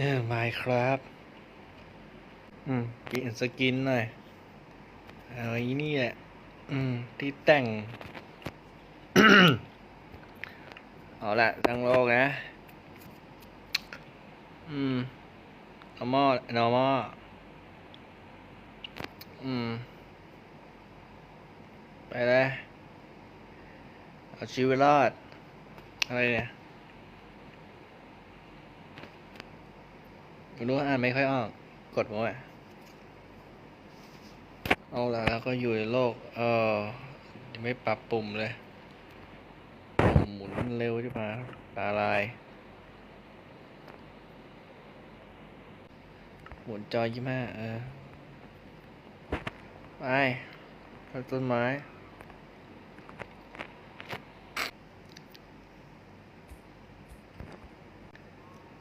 เออไม่ครับ อืมเปลี่ยนสกินหน่อยอะไรนี่แหละ อืม ที่แต่ง เอาละทั้งโลกนะ อืม normal normal อืม ไปเลย เอาชีวิตรอด อะไรเนี่ย รู้อ่านไม่ค่อยออก กดมาไว้เอาละแล้วก็อยู่ในโลก เออยังไม่ปรับปุ่มเลย หมุนเร็วใช่ปะตาลาย หมุนจอยี่ห้าเออ ไปตัดต้นไม้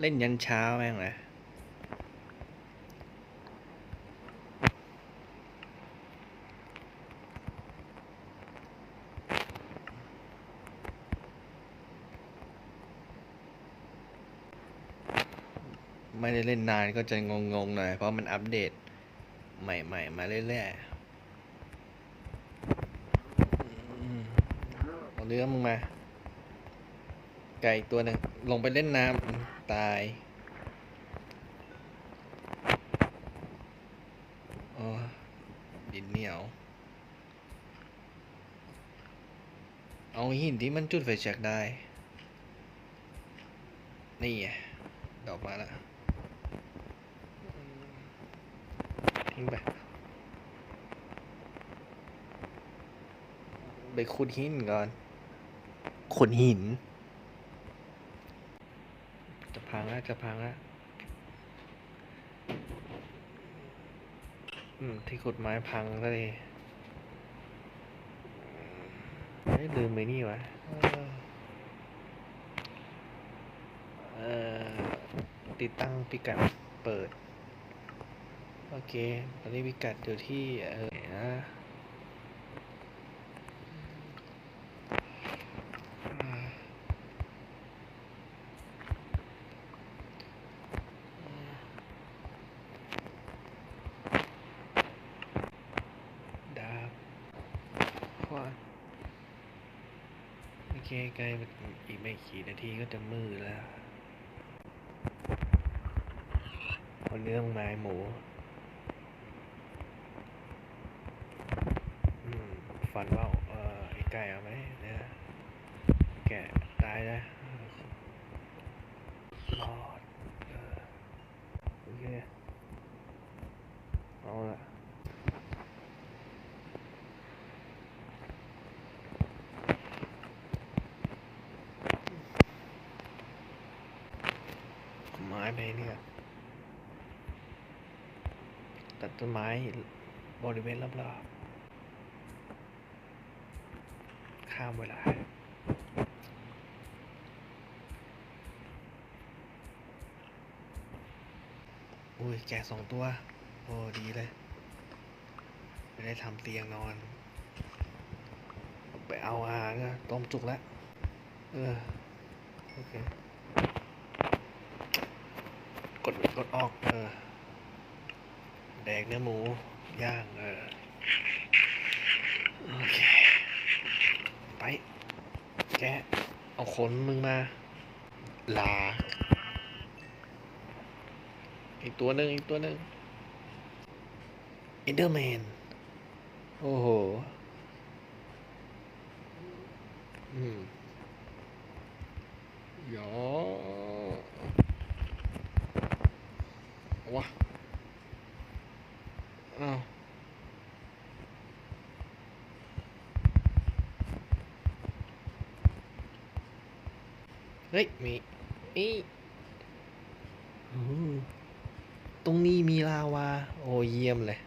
เล่นยันเช้าแม่งเลย ไม่ได้เล่นนานก็จะงงๆหน่อย เพราะมันอัปเดตใหม่ๆ มาเรื่อยๆเอาเรื่อมึงมา ไก่ตัวหนึ่งลงไปเล่นน้ำตายโอ้ดินเหนียว เอาหินที่มันจุดไฟแช็กได้ นี่ไงดอกมาแล้ว ทิ้งไป ไปขุดหินก่อนขุดหิน จะพังแล้วจะพังแล้วอืม ที่ขุดไม้พังก็เลยไม่ลืมไปนี่วะเออเออติดตั้งพิกัดเปิด โอเค ตอนนี้พิกัดอยู่ที่เออนะดาบขวานโอเคใกล้อีกไม่กี่นาทีก็จะมืดแล้ว เอาเนื้อไม้หมูอืม ฟันว่าวเออไอ้ไก่เอาไหมเนี่ยแกะตายแล้วรอดเออโอเคเอาละไม้ไปเนี่ยตัดต้นไม้บริเวณรอบๆ ข้ามเวลา อุ้ยแกสองตัว โอ้ ดีเลยไม่ได้ทำเตียงนอน ไปเอาอาหารก็ต้มจุกแล้ว เออ โอเค กดกดออก เออ แดกเนื้อหมู ย่าง เออ โอเค แกเอาขนมึงมา ลา อีกตัวหนึ่งอีกตัวหนึ่งอินเดอร์แมน โอ้โห อืมยอวะอ้าวเฮ้ยมีนี่อู้ตรงนี้มีลาวา โอ้เยี่ยมเลย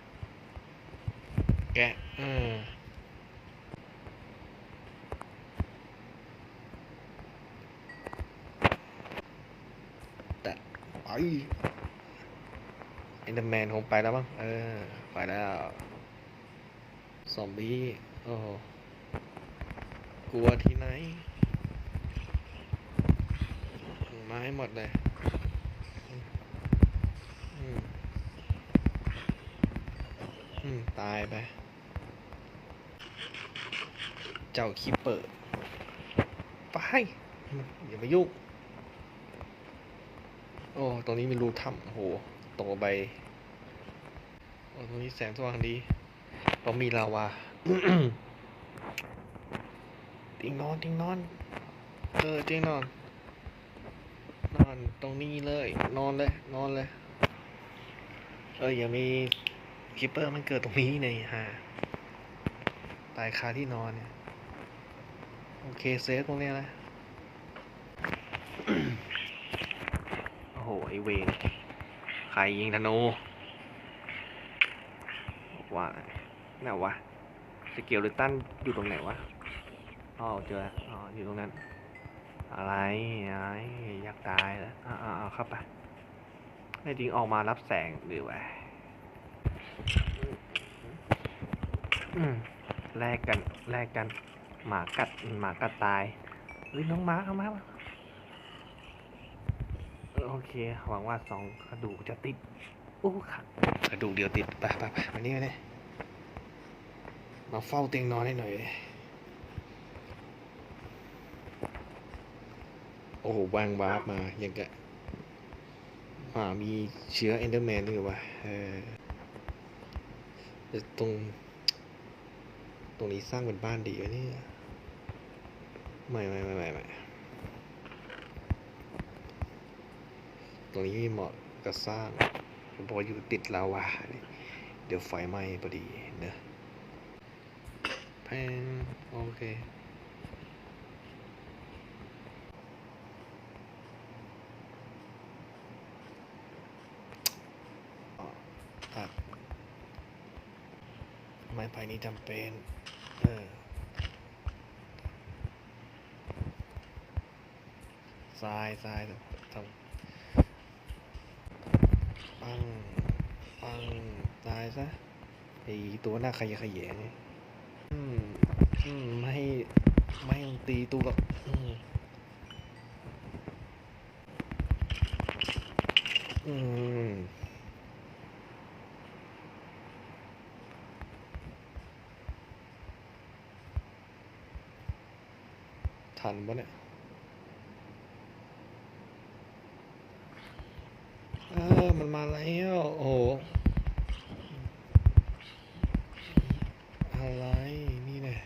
แกะอืมแต่ไปเอ็นเดอร์แมนคงไปแล้วมั้งเออ ไปแล้ว ซอมบี้ โอ้โหกลัวที่ไหน มาให้หมดเลยอืมตายไป เจ้าคีเปิดไปอย่าไปยุ่งโอ้ ตรงนี้มีรูถ้ำโหโตไปโอ้ตรงนี้แสงสว่างดีเรามีลาวาติงนอนติงนอน เออติงนอน อนตรงนี้เลย นอนเลย นอนเลย เอออย่ามีคิปเปอร์มันเกิดตรงนี้ในฮะตายคาที่นอนเนี่ย โอเคเซฟตรงเนี้ยนะโอ้โห ไอเวนใครยิงธนูว่าไหนวะ สเกลหรือตั้นอยู่ตรงไหนวะ อ๋อเจออ๋ออยู่ตรงนั้น อะไรอะไรอยากตายแล้วอ่าอ่าเข้าไปไอ้จริงออกมารับแสงหรือวะอืมแลกกันแลกกัน หมากัดหมากัดตายเฮ้ยน้องม้าเข้ามาโอเคหวังว่าสองกระดูกจะติดโอ้ค่ะกระดูกเดียวติดไปไปไปมานี่มานี่มาเฝ้าเตียงนอนให้หน่อย โอ้โหวางวาร์ปมาอย่างกะหมามีเชื้อเอนเดอร์แมนด้วยวะเออแต่ตรง ตรงนี้สร้างเป็นบ้านดีวะเนี่ยไม่ไม่ไม่ไม่ไม่ตรงนี้เหมาะกับสร้างผมบออยู่ติดลาวาเดี๋ยวไฟไหม้พอดีเนอะแพงโอเค ตัด ไม้ไผ่นี้จำเป็นเออทรายทรายทำปัง ปัง ตายซะ ไอตัวหน้าขยะขยงเนี่ยอืม อืม ไม่ ไม่ตีตัวหรอกอืมอืม ทันปะเนี่ยเออมันมาแล้วโอ้โหอะไร นี่แน่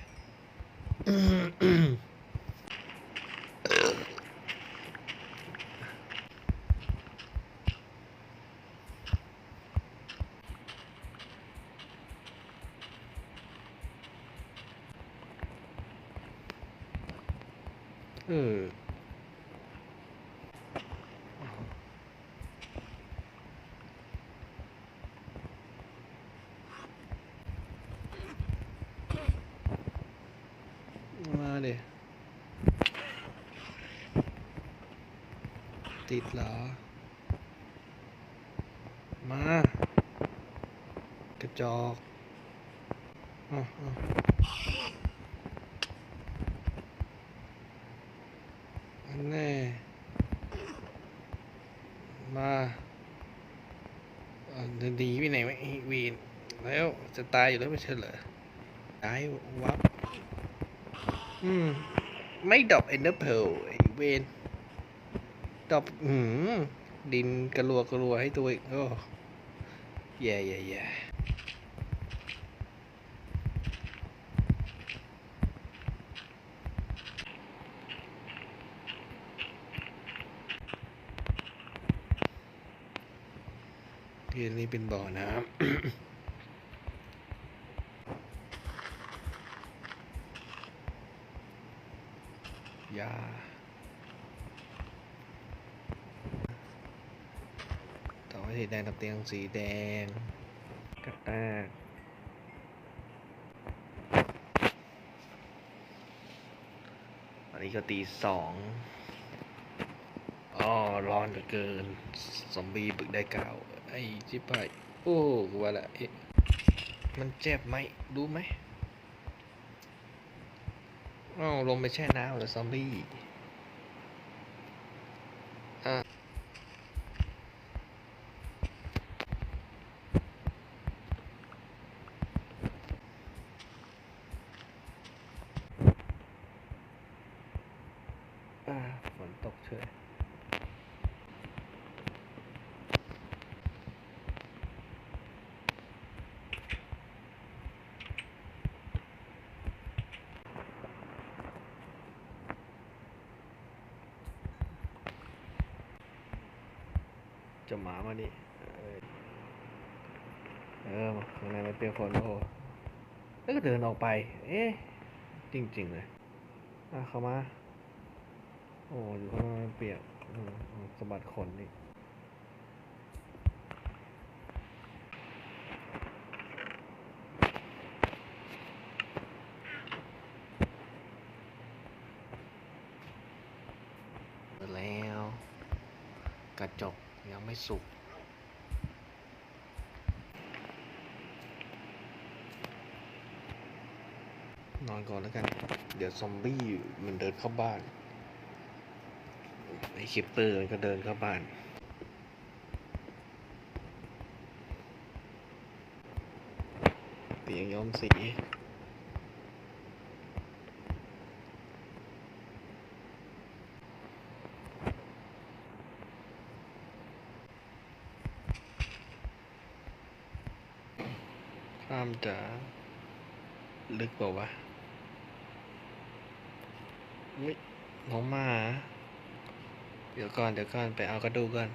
เออ มาเด ติดเหรอ มา กระจอกอะอะอันแน่มาเดินดีไปไหนวะไอวีนแล้วจะตายอยู่แล้วไม่ใช่เหรอตายวับ อืม ไม่ดอปเอนเดอร์เพลไอเวน ดอปอืมดินกระรัวกระรัวให้ตัวอีกโอ้แย่แย่แย่ที่นี่เป็นบ่อน้ำยา ต่อไป สีแดงกับเตียงสีแดงกระแตกอันนี้ก็ตีสองอ๋อร้อนเหลือเกินซอมบี้บึกได้เก่าไอ้จิบไปโอ้กูว่าละเอ๊ะมันเจ็บไหมดูไหมอ้าวลงไปแช่น้ำเหรือซอมบี้ อ่าฝนตกเฉยจะหมามานี่ เออข้างในมันเปียกฝนโอ้โหแล้วก็เดินออกไป เอ๊ะ จริง ๆ เลย อะ เข้ามา โอ้อยู่ข้างนอกมันเปียกสะบัดขนอีกแล้ว กระจกยังไม่สุกนอนก่อนแล้วกัน เดี๋ยวซอมบี้มันเดินเข้าบ้าน ไอคิปเปอร์มันก็เดินเข้าบ้านเตียงย้อมสีข้ามจะลึกเปล่าวะอุ๊ยน้องหมา เดี๋ยวก่อนเดี๋ยวก่อนไปเอากระดูกก่อน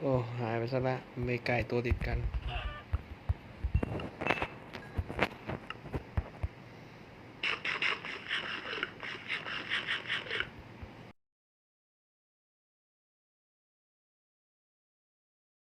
โอ้ หายไปซะละไม่ไก่ตัวติดกัน